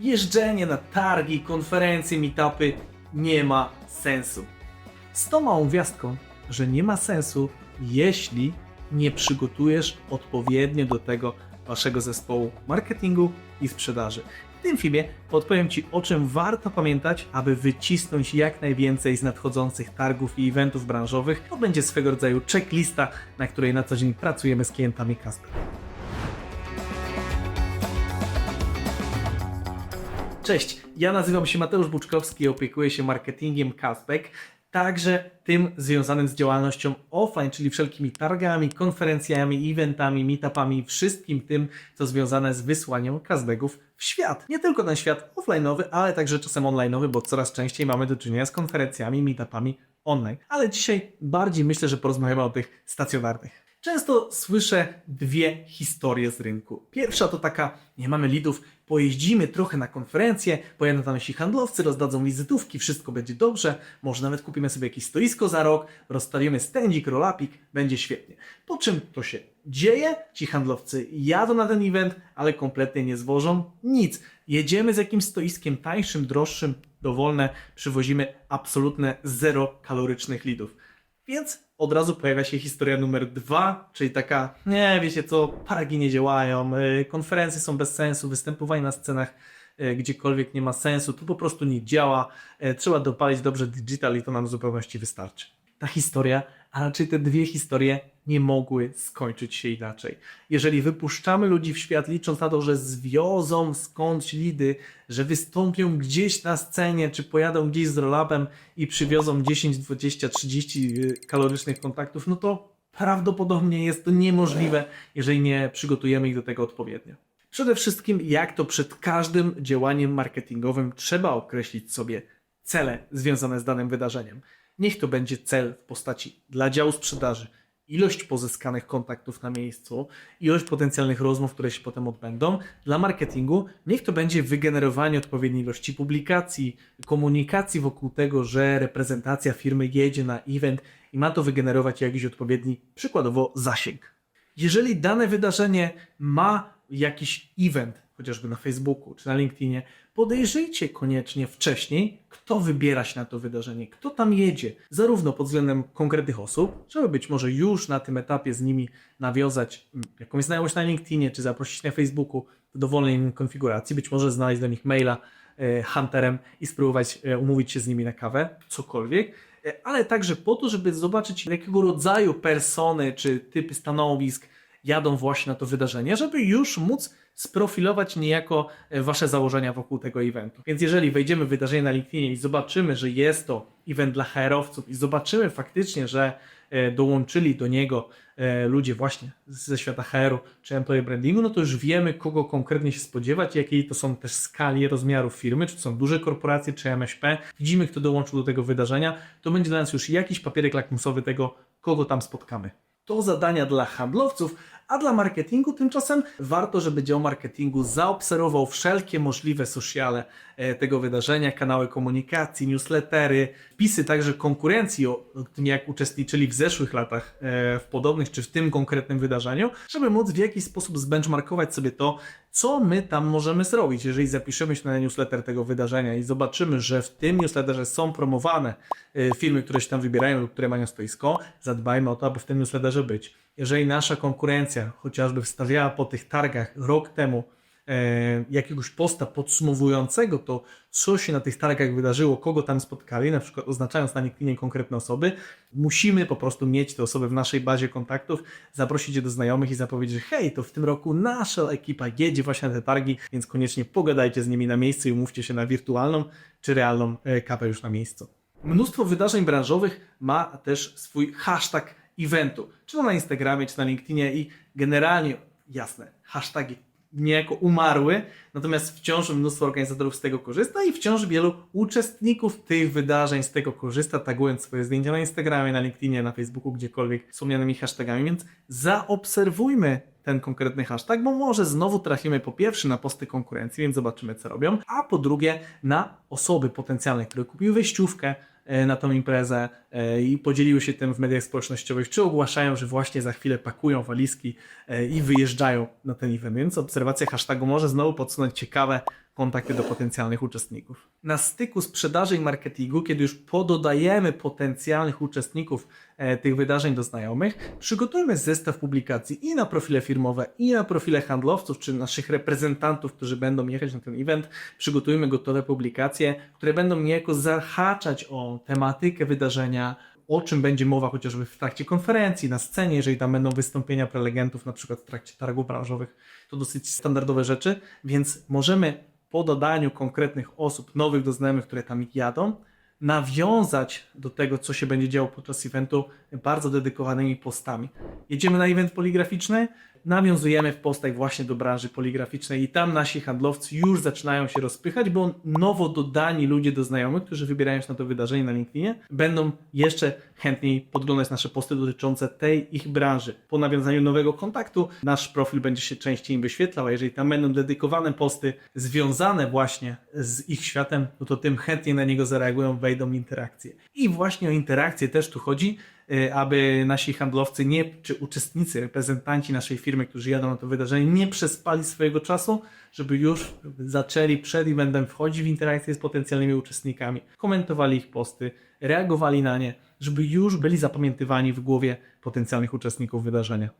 jeżdżenie na targi, konferencje, meetupy nie ma sensu. Z tą małą gwiazdką, że nie ma sensu, jeśli nie przygotujesz odpowiednio do tego waszego zespołu marketingu i sprzedaży. W tym filmie podpowiem Ci, o czym warto pamiętać, aby wycisnąć jak najwięcej z nadchodzących targów i eventów branżowych. To będzie swego rodzaju checklista, na której na co dzień pracujemy z klientami Casper. Cześć, ja nazywam się Mateusz Buczkowski i opiekuję się marketingiem Caspek, także tym związanym z działalnością offline, czyli wszelkimi targami, konferencjami, eventami, meetupami, wszystkim tym, co związane z wysłaniem Casbegów w świat. Nie tylko ten świat offline'owy, ale także czasem online'owy, bo coraz częściej mamy do czynienia z konferencjami, meetupami online. Ale dzisiaj bardziej myślę, że porozmawiamy o tych stacjonarnych. Często słyszę dwie historie z rynku. Pierwsza to taka, nie mamy lidów, pojeździmy trochę na konferencję, pojadą tam nasi handlowcy, rozdadzą wizytówki, wszystko będzie dobrze, może nawet kupimy sobie jakieś stoisko za rok, rozstawimy stędzik, rolapik, będzie świetnie. Po czym to się dzieje, ci handlowcy jadą na ten event, ale kompletnie nie zwożą nic. Jedziemy z jakimś stoiskiem tańszym, droższym, dowolne, przywozimy absolutne zero kalorycznych lidów. Więc od razu pojawia się historia numer dwa, czyli taka, nie wiecie co, targi nie działają, y, konferencje są bez sensu, występowanie na scenach y, gdziekolwiek nie ma sensu, tu po prostu nie działa, y, trzeba dopalić dobrze digital i to nam w zupełności wystarczy. Ta historia, a raczej te dwie historie nie mogły skończyć się inaczej. Jeżeli wypuszczamy ludzi w świat, licząc na to, że zwiozą skądś lidy, że wystąpią gdzieś na scenie, czy pojadą gdzieś z rollupem i przywiozą 10, 20, 30 y, kalorycznych kontaktów, no to prawdopodobnie jest to niemożliwe, jeżeli nie przygotujemy ich do tego odpowiednio. Przede wszystkim, jak to przed każdym działaniem marketingowym, trzeba określić sobie cele związane z danym wydarzeniem. Niech to będzie cel w postaci dla działu sprzedaży, ilość pozyskanych kontaktów na miejscu, ilość potencjalnych rozmów, które się potem odbędą. Dla marketingu niech to będzie wygenerowanie odpowiedniej ilości publikacji, komunikacji wokół tego, że reprezentacja firmy jedzie na event i ma to wygenerować jakiś odpowiedni, przykładowo, zasięg. Jeżeli dane wydarzenie ma jakiś event, chociażby na Facebooku czy na LinkedInie, podejrzyjcie koniecznie wcześniej, kto wybiera się na to wydarzenie, kto tam jedzie, zarówno pod względem konkretnych osób, żeby być może już na tym etapie z nimi nawiązać mm, jakąś znajomość na LinkedInie czy zaprosić na Facebooku w dowolnej konfiguracji, być może znaleźć do nich maila e, hunterem i spróbować e, umówić się z nimi na kawę, cokolwiek, e, ale także po to, żeby zobaczyć jakiego rodzaju persony czy typy stanowisk jadą właśnie na to wydarzenie, żeby już móc sprofilować niejako e, wasze założenia wokół tego eventu. Więc jeżeli wejdziemy w wydarzenie na LinkedInie i zobaczymy, że jest to event dla HR-owców i zobaczymy faktycznie, że e, dołączyli do niego e, ludzie właśnie ze świata HR-u czy employee brandingu, no to już wiemy, kogo konkretnie się spodziewać, jakiej to są też skali rozmiarów firmy, czy to są duże korporacje, czy MŚP. Widzimy, kto dołączył do tego wydarzenia, to będzie dla nas już jakiś papierek lakmusowy tego, kogo tam spotkamy. To zadania dla handlowców, a dla marketingu tymczasem warto, żeby dział marketingu zaobserwował wszelkie możliwe sociale e, tego wydarzenia, kanały komunikacji, newslettery, wpisy także konkurencji o, o tym, jak uczestniczyli w zeszłych latach e, w podobnych czy w tym konkretnym wydarzeniu, żeby móc w jakiś sposób zbenchmarkować sobie to, co my tam możemy zrobić. Jeżeli zapiszemy się na newsletter tego wydarzenia i zobaczymy, że w tym newsletterze są promowane e, firmy, które się tam wybierają lub które mają stoisko, zadbajmy o to, aby w tym newsletterze być. Jeżeli nasza konkurencja chociażby wstawiała po tych targach rok temu jakiegoś posta podsumowującego to, co się na tych targach wydarzyło, kogo tam spotkali, na przykład oznaczając na LinkedInie konkretne osoby, musimy po prostu mieć te osoby w naszej bazie kontaktów, zaprosić je do znajomych i zapowiedzieć, że hej, to w tym roku nasza ekipa jedzie właśnie na te targi, więc koniecznie pogadajcie z nimi na miejscu i umówcie się na wirtualną czy realną e, kapę już na miejscu. Mnóstwo wydarzeń branżowych ma też swój hashtag eventu, czy to na Instagramie, czy na LinkedInie i generalnie, jasne, hasztagi niejako umarły, natomiast wciąż mnóstwo organizatorów z tego korzysta i wciąż wielu uczestników tych wydarzeń z tego korzysta, tagując swoje zdjęcia na Instagramie, na LinkedInie, na Facebooku, gdziekolwiek wspomnianymi hashtagami, więc zaobserwujmy ten konkretny hashtag, bo może znowu trafimy po pierwsze na posty konkurencji, więc zobaczymy co robią, a po drugie na osoby potencjalne, które kupiły wejściówkę na tą imprezę e, i podzieliły się tym w mediach społecznościowych, czy ogłaszają, że właśnie za chwilę pakują walizki e, i wyjeżdżają na ten event. Więc obserwacja hashtagu może znowu podsunąć ciekawe kontakty do potencjalnych uczestników. Na styku sprzedaży i marketingu, kiedy już pododajemy potencjalnych uczestników e, tych wydarzeń do znajomych, przygotujmy zestaw publikacji i na profile firmowe, i na profile handlowców, czy naszych reprezentantów, którzy będą jechać na ten event. Przygotujmy gotowe publikacje, które będą niejako zahaczać o tematykę wydarzenia, o czym będzie mowa chociażby w trakcie konferencji, na scenie, jeżeli tam będą wystąpienia prelegentów, na przykład w trakcie targów branżowych. To dosyć standardowe rzeczy, więc możemy po dodaniu konkretnych osób, nowych do które tam jadą, nawiązać do tego, co się będzie działo podczas eventu bardzo dedykowanymi postami. Jedziemy na event poligraficzny, nawiązujemy w postach właśnie do branży poligraficznej i tam nasi handlowcy już zaczynają się rozpychać, bo nowo dodani ludzie do znajomych, którzy wybierają się na to wydarzenie na LinkedInie, będą jeszcze chętniej podglądać nasze posty dotyczące tej ich branży. Po nawiązaniu nowego kontaktu nasz profil będzie się częściej im wyświetlał, a jeżeli tam będą dedykowane posty związane właśnie z ich światem, no to tym chętniej na niego zareagują, wejdą w interakcję. I właśnie o interakcję też tu chodzi, aby nasi handlowcy nie, czy uczestnicy, reprezentanci naszej firmy, którzy jadą na to wydarzenie, nie przespali swojego czasu, żeby już zaczęli przed eventem wchodzić w interakcję z potencjalnymi uczestnikami, komentowali ich posty, reagowali na nie, żeby już byli zapamiętywani w głowie potencjalnych uczestników wydarzenia.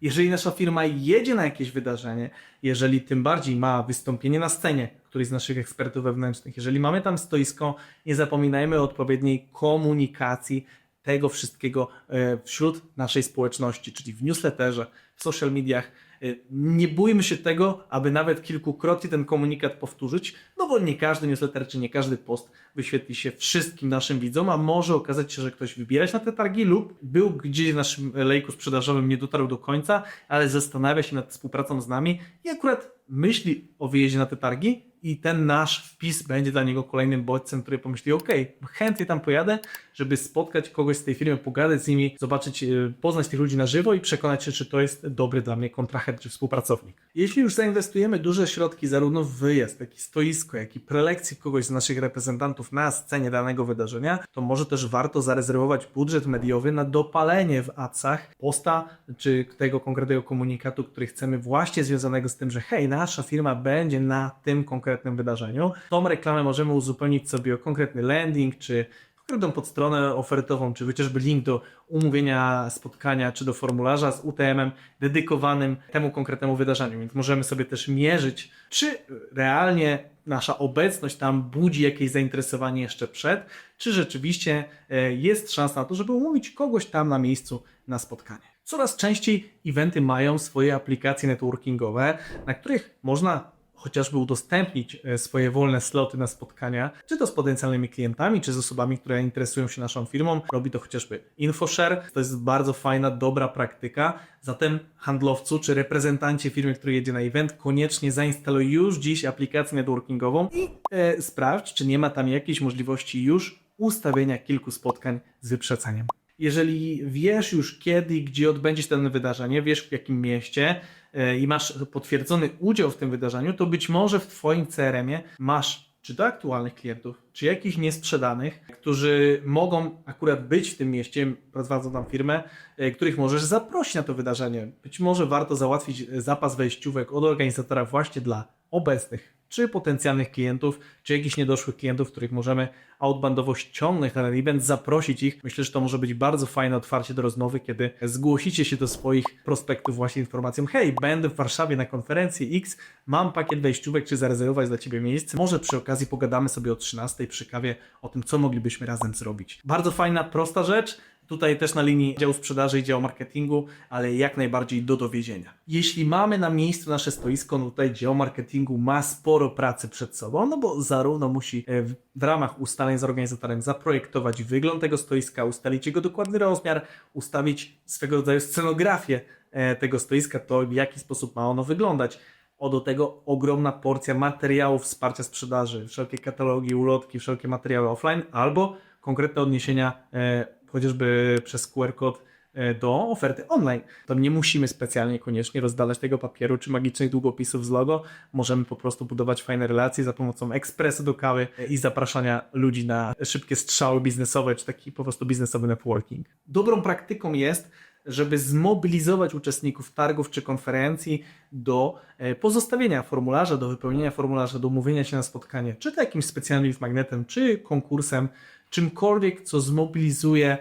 Jeżeli nasza firma jedzie na jakieś wydarzenie, jeżeli tym bardziej ma wystąpienie na scenie, któryś z naszych ekspertów wewnętrznych, jeżeli mamy tam stoisko, nie zapominajmy o odpowiedniej komunikacji tego wszystkiego e, wśród naszej społeczności, czyli w newsletterze, w social mediach. E, Nie bójmy się tego, aby nawet kilkukrotnie ten komunikat powtórzyć, no bo nie każdy newsletter czy nie każdy post wyświetli się wszystkim naszym widzom, a może okazać się, że ktoś wybiera się na te targi lub był gdzieś w naszym lejku sprzedażowym, nie dotarł do końca, ale zastanawia się nad współpracą z nami i akurat myśli o wyjeździe na te targi i ten nasz wpis będzie dla niego kolejnym bodźcem, który pomyśli, ok, chętnie tam pojadę, żeby spotkać kogoś z tej firmy, pogadać z nimi, zobaczyć, e, poznać tych ludzi na żywo i przekonać się, czy to jest dobry dla mnie kontrahent czy współpracownik. Jeśli już zainwestujemy duże środki zarówno w wyjazd, jak i stoisko, jak i prelekcję kogoś z naszych reprezentantów na scenie danego wydarzenia, to może też warto zarezerwować budżet mediowy na dopalenie w adsach posta czy tego konkretnego komunikatu, który chcemy właśnie związanego z tym, że hej, nasza firma będzie na tym konkretnym wydarzeniu. Tą reklamę możemy uzupełnić sobie o konkretny landing, czy konkretną podstronę ofertową, czy chociażby link do umówienia spotkania, czy do formularza z UTM-em dedykowanym temu konkretnemu wydarzeniu. Więc możemy sobie też mierzyć, czy realnie nasza obecność tam budzi jakieś zainteresowanie jeszcze przed, czy rzeczywiście e, jest szansa na to, żeby umówić kogoś tam na miejscu na spotkanie. Coraz częściej eventy mają swoje aplikacje networkingowe, na których można chociażby udostępnić e, swoje wolne sloty na spotkania, czy to z potencjalnymi klientami, czy z osobami, które interesują się naszą firmą. Robi to chociażby InfoShare. To jest bardzo fajna, dobra praktyka. Zatem handlowcu czy reprezentancie firmy, który jedzie na event, koniecznie zainstaluj już dziś aplikację networkingową i e, sprawdź, czy nie ma tam jakiejś możliwości już ustawienia kilku spotkań z wyprzeceniem. Jeżeli wiesz już kiedy i gdzie odbędzie się dane wydarzenie, wiesz w jakim mieście e, i masz potwierdzony udział w tym wydarzeniu, to być może w Twoim CRM-ie masz czy to aktualnych klientów, czy jakichś niesprzedanych, którzy mogą akurat być w tym mieście, prowadzą tam firmę, e, których możesz zaprosić na to wydarzenie. Być może warto załatwić zapas wejściówek od organizatora właśnie dla obecnych czy potencjalnych klientów, czy jakichś niedoszłych klientów, których możemy outbandowo ściągnąć na ten event, zaprosić ich. Myślę, że to może być bardzo fajne otwarcie do rozmowy, kiedy zgłosicie się do swoich prospektów właśnie informacją hej, będę w Warszawie na konferencji X, mam pakiet wejściówek, czy zarezerwować dla Ciebie miejsce. Może przy okazji pogadamy sobie o 13 przy kawie o tym, co moglibyśmy razem zrobić. Bardzo fajna, prosta rzecz, Tutaj też na linii działu sprzedaży i działu marketingu, ale jak najbardziej do dowiezienia. Jeśli mamy na miejscu nasze stoisko, no tutaj dział marketingu ma sporo pracy przed sobą, no bo zarówno musi e, w, w ramach ustaleń z organizatorem zaprojektować wygląd tego stoiska, ustalić jego dokładny rozmiar, ustawić swego rodzaju scenografię e, tego stoiska, to w jaki sposób ma ono wyglądać. O do tego ogromna porcja materiałów wsparcia sprzedaży, wszelkie katalogi, ulotki, wszelkie materiały offline albo konkretne odniesienia e, chociażby przez QR kod e, do oferty online. To nie musimy specjalnie koniecznie rozdalać tego papieru czy magicznych długopisów z logo. Możemy po prostu budować fajne relacje za pomocą ekspresu do kawy e, i zapraszania ludzi na szybkie strzały biznesowe czy taki po prostu biznesowy networking. Dobrą praktyką jest żeby zmobilizować uczestników targów czy konferencji do e, pozostawienia formularza, do wypełnienia formularza, do umówienia się na spotkanie, czy to jakimś specjalnym magnetem, czy konkursem, czymkolwiek, co zmobilizuje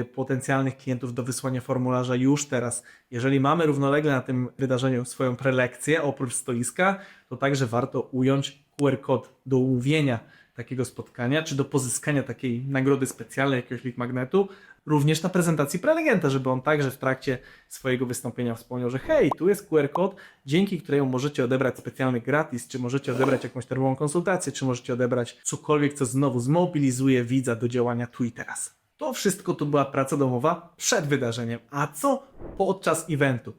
y, potencjalnych klientów do wysłania formularza już teraz. Jeżeli mamy równolegle na tym wydarzeniu swoją prelekcję oprócz stoiska, to także warto ująć QR kod do umówienia takiego spotkania, czy do pozyskania takiej nagrody specjalnej, jakiegoś lead magnetu, również na prezentacji prelegenta, żeby on także w trakcie swojego wystąpienia wspomniał, że hej, tu jest QR kod, dzięki któremu możecie odebrać specjalny gratis, czy możecie odebrać jakąś termową konsultację, czy możecie odebrać cokolwiek, co znowu zmobilizuje widza do działania tu i teraz. To wszystko to była praca domowa przed wydarzeniem. A co podczas eventu?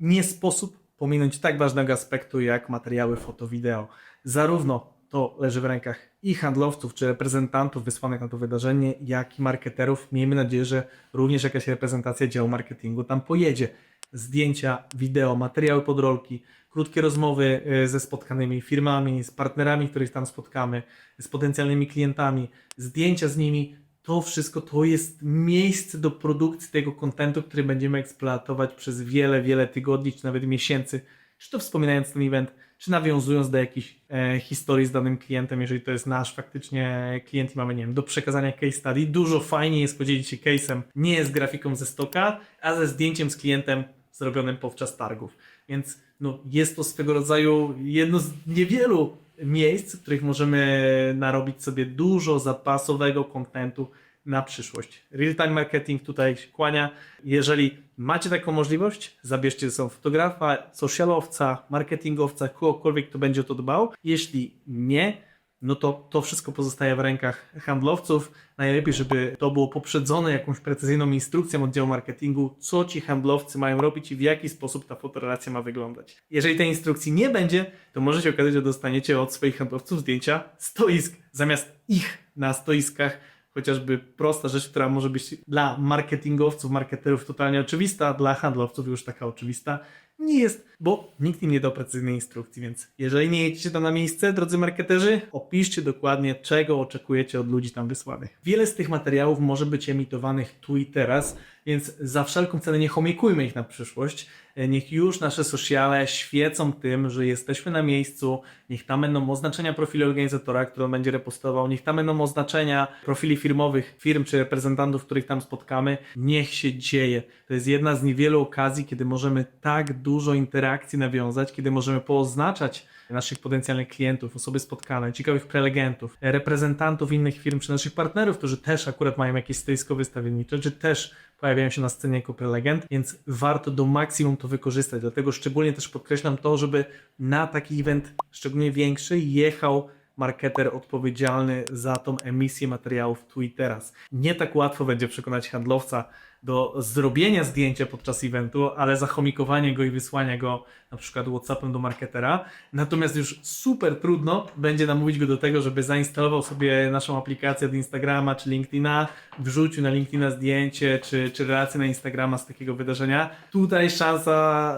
Nie sposób pominąć tak ważnego aspektu jak materiały foto-wideo. Zarówno to leży w rękach i handlowców, czy reprezentantów wysłanych na to wydarzenie, jak i marketerów. Miejmy nadzieję, że również jakaś reprezentacja działu marketingu tam pojedzie. Zdjęcia, wideo, materiały podrolki, krótkie rozmowy e, ze spotkanymi firmami, z partnerami, których tam spotkamy, z potencjalnymi klientami, zdjęcia z nimi. To wszystko to jest miejsce do produkcji tego kontentu, który będziemy eksploatować przez wiele, wiele tygodni, czy nawet miesięcy, czy to wspominając ten event, czy nawiązując do jakichś e, historii z danym klientem, jeżeli to jest nasz faktycznie klient i mamy, nie wiem, do przekazania case study. Dużo fajniej jest podzielić się case'em, nie z grafiką ze stoka, a ze zdjęciem z klientem zrobionym podczas targów. Więc no, jest to swego rodzaju jedno z niewielu miejsc, w których możemy narobić sobie dużo zapasowego kontentu na przyszłość. Real-time marketing tutaj się kłania. Jeżeli macie taką możliwość, zabierzcie ze sobą fotografa, socialowca, marketingowca, kogokolwiek, kto będzie o to dbał. Jeśli nie, no to to wszystko pozostaje w rękach handlowców. Najlepiej, żeby to było poprzedzone jakąś precyzyjną instrukcją oddziału marketingu, co ci handlowcy mają robić i w jaki sposób ta fotorelacja ma wyglądać. Jeżeli tej instrukcji nie będzie, to może się okazać, że dostaniecie od swoich handlowców zdjęcia stoisk zamiast ich na stoiskach. Chociażby prosta rzecz, która może być dla marketingowców, marketerów totalnie oczywista, dla handlowców już taka oczywista nie jest, bo nikt im nie dał precyzyjnej instrukcji, więc jeżeli nie jedziecie tam na miejsce, drodzy marketerzy, opiszcie dokładnie, czego oczekujecie od ludzi tam wysłanych. Wiele z tych materiałów może być emitowanych tu i teraz, więc za wszelką cenę nie chomikujmy ich na przyszłość. Niech już nasze sociale świecą tym, że jesteśmy na miejscu, niech tam będą oznaczenia profili organizatora, który on będzie repostował, niech tam będą oznaczenia profili firmowych firm czy reprezentantów, których tam spotkamy. Niech się dzieje. To jest jedna z niewielu okazji, kiedy możemy tak dużo interakcji nawiązać, kiedy możemy pooznaczać naszych potencjalnych klientów, osoby spotkane, ciekawych prelegentów, reprezentantów innych firm czy naszych partnerów, którzy też akurat mają jakieś stoisko wystawiennicze, czy też pojawiają się na scenie jako prelegent, więc warto do maksimum to wykorzystać. Dlatego szczególnie też podkreślam to, żeby na taki event, szczególnie większy, jechał marketer odpowiedzialny za tą emisję materiałów tu i teraz. Nie tak łatwo będzie przekonać handlowca do zrobienia zdjęcia podczas eventu, ale zachomikowanie go i wysłania go na przykład WhatsAppem do marketera. Natomiast już super trudno będzie namówić go do tego, żeby zainstalował sobie naszą aplikację od Instagrama czy LinkedIna, wrzucił na LinkedIna zdjęcie czy, czy relację na Instagrama z takiego wydarzenia. Tutaj szansa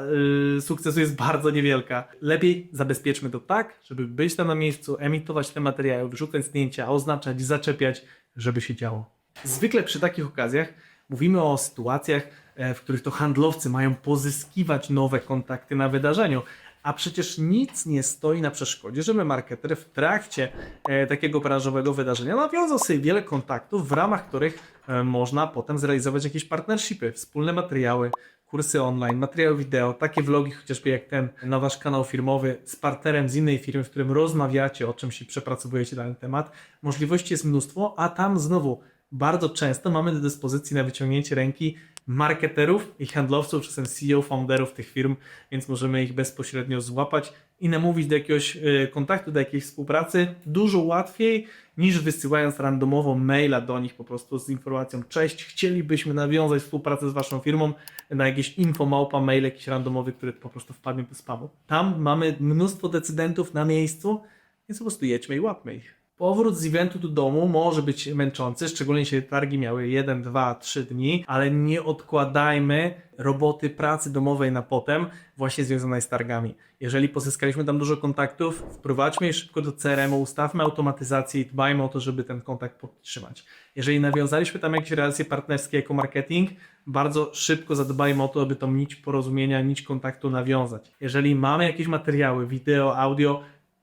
y, sukcesu jest bardzo niewielka. Lepiej zabezpieczmy to tak, żeby być tam na miejscu, emitować te materiały, wrzucać zdjęcia, oznaczać, zaczepiać, żeby się działo. Zwykle przy takich okazjach mówimy o sytuacjach, e, w których to handlowcy mają pozyskiwać nowe kontakty na wydarzeniu. A przecież nic nie stoi na przeszkodzie, żeby marketer w trakcie e, takiego branżowego wydarzenia nawiązał sobie wiele kontaktów, w ramach których e, można potem zrealizować jakieś partnershipy, wspólne materiały, kursy online, materiały wideo, takie vlogi chociażby jak ten na wasz kanał firmowy z partnerem z innej firmy, w którym rozmawiacie o czymś i przepracowujecie dany temat. Możliwości jest mnóstwo, a tam znowu bardzo często mamy do dyspozycji na wyciągnięcie ręki marketerów i handlowców, czasem CEO, founderów tych firm, więc możemy ich bezpośrednio złapać i namówić do jakiegoś e, kontaktu, do jakiejś współpracy dużo łatwiej niż wysyłając randomowo maila do nich po prostu z informacją cześć, chcielibyśmy nawiązać współpracę z waszą firmą na jakieś info małpa mail jakiś randomowy, który po prostu wpadnie do spamu. Tam mamy mnóstwo decydentów na miejscu, więc po prostu jedźmy i łapmy ich. Powrót z eventu do domu może być męczący, szczególnie jeśli targi miały 1, 2, 3 dni, ale nie odkładajmy roboty pracy domowej na potem, właśnie związanej z targami. Jeżeli pozyskaliśmy tam dużo kontaktów, wprowadźmy je szybko do CRM-u, ustawmy automatyzację i dbajmy o to, żeby ten kontakt podtrzymać. Jeżeli nawiązaliśmy tam jakieś relacje partnerskie jako marketing, bardzo szybko zadbajmy o to, aby tą nić porozumienia, nić kontaktu nawiązać. Jeżeli mamy jakieś materiały, wideo, audio,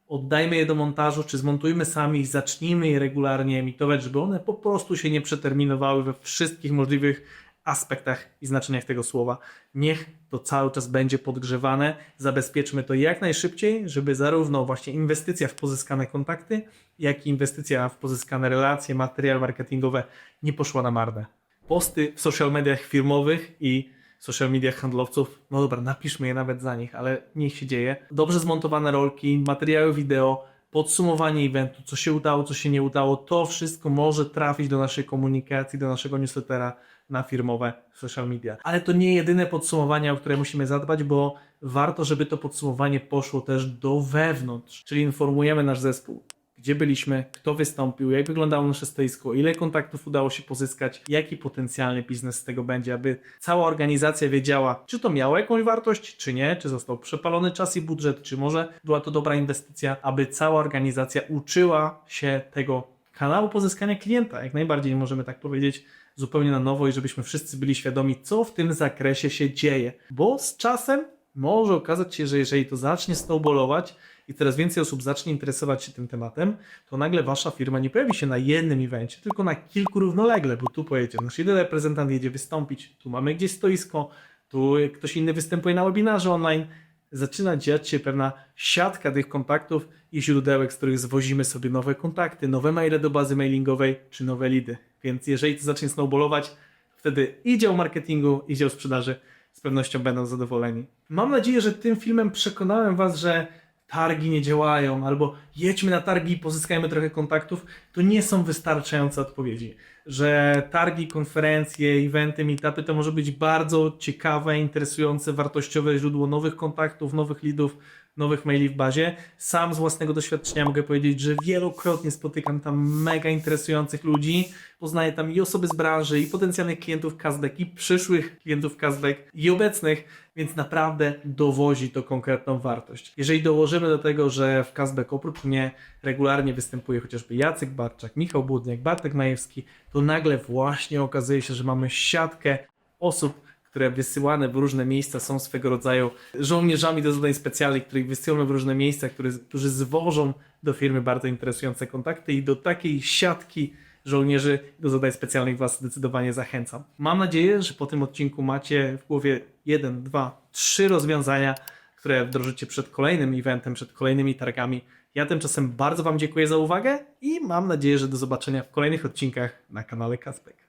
oddajmy je do montażu, czy zmontujmy sami i zacznijmy je regularnie emitować, żeby one po prostu się nie przeterminowały we wszystkich możliwych aspektach i znaczeniach tego słowa. Niech to cały czas będzie podgrzewane. Zabezpieczmy to jak najszybciej, żeby zarówno właśnie inwestycja w pozyskane kontakty, jak i inwestycja w pozyskane relacje, materiały marketingowe nie poszła na marne. Posty w social mediach firmowych i social mediach handlowców, no dobra, napiszmy je nawet za nich, ale niech się dzieje. Dobrze zmontowane rolki, materiały wideo, podsumowanie eventu, co się udało, co się nie udało, to wszystko może trafić do naszej komunikacji, do naszego newslettera na firmowe social media. Ale to nie jedyne podsumowanie, o które musimy zadbać, bo warto, żeby to podsumowanie poszło też do wewnątrz, czyli informujemy nasz zespół, gdzie byliśmy, kto wystąpił, jak wyglądało nasze stoisko, ile kontaktów udało się pozyskać, jaki potencjalny biznes z tego będzie, aby cała organizacja wiedziała, czy to miało jakąś wartość, czy nie, czy został przepalony czas i budżet, czy może była to dobra inwestycja, aby cała organizacja uczyła się tego kanału pozyskania klienta. Jak najbardziej możemy tak powiedzieć zupełnie na nowo i żebyśmy wszyscy byli świadomi, co w tym zakresie się dzieje. Bo z czasem może okazać się, że jeżeli to zacznie snowballować i coraz więcej osób zacznie interesować się tym tematem, to nagle wasza firma nie pojawi się na jednym evencie, tylko na kilku równolegle, bo tu pojedzie nasz jeden reprezentant jedzie wystąpić, tu mamy gdzieś stoisko, tu ktoś inny występuje na webinarze online. Zaczyna dziać się pewna siatka tych kontaktów i źródełek, z których zwozimy sobie nowe kontakty, nowe maile do bazy mailingowej czy nowe lidy. Więc jeżeli to zacznie snowballować, wtedy i dział marketingu, i dział sprzedaży z pewnością będą zadowoleni. Mam nadzieję, że tym filmem przekonałem Was, że targi nie działają, albo jedźmy na targi i pozyskajmy trochę kontaktów, to nie są wystarczające odpowiedzi. Że targi, konferencje, eventy, meetupy to może być bardzo ciekawe, interesujące, wartościowe źródło nowych kontaktów, nowych leadów, nowych maili w bazie. Sam z własnego doświadczenia mogę powiedzieć, że wielokrotnie spotykam tam mega interesujących ludzi. Poznaję tam i osoby z branży, i potencjalnych klientów cashback, i przyszłych klientów cashback, i obecnych, więc naprawdę dowozi to konkretną wartość. Jeżeli dołożymy do tego, że w cashback oprócz mnie regularnie występuje chociażby Jacek Barczak, Michał Budniak, Bartek Majewski, to nagle właśnie okazuje się, że mamy siatkę osób, które wysyłane w różne miejsca są swego rodzaju żołnierzami do zadań specjalnych, których wysyłamy w różne miejsca, którzy zwożą do firmy bardzo interesujące kontakty i do takiej siatki żołnierzy do zadań specjalnych Was zdecydowanie zachęcam. Mam nadzieję, że po tym odcinku macie w głowie jeden, dwa, trzy rozwiązania, które wdrożycie przed kolejnym eventem, przed kolejnymi targami. Ja tymczasem bardzo Wam dziękuję za uwagę i mam nadzieję, że do zobaczenia w kolejnych odcinkach na kanale Kaspek.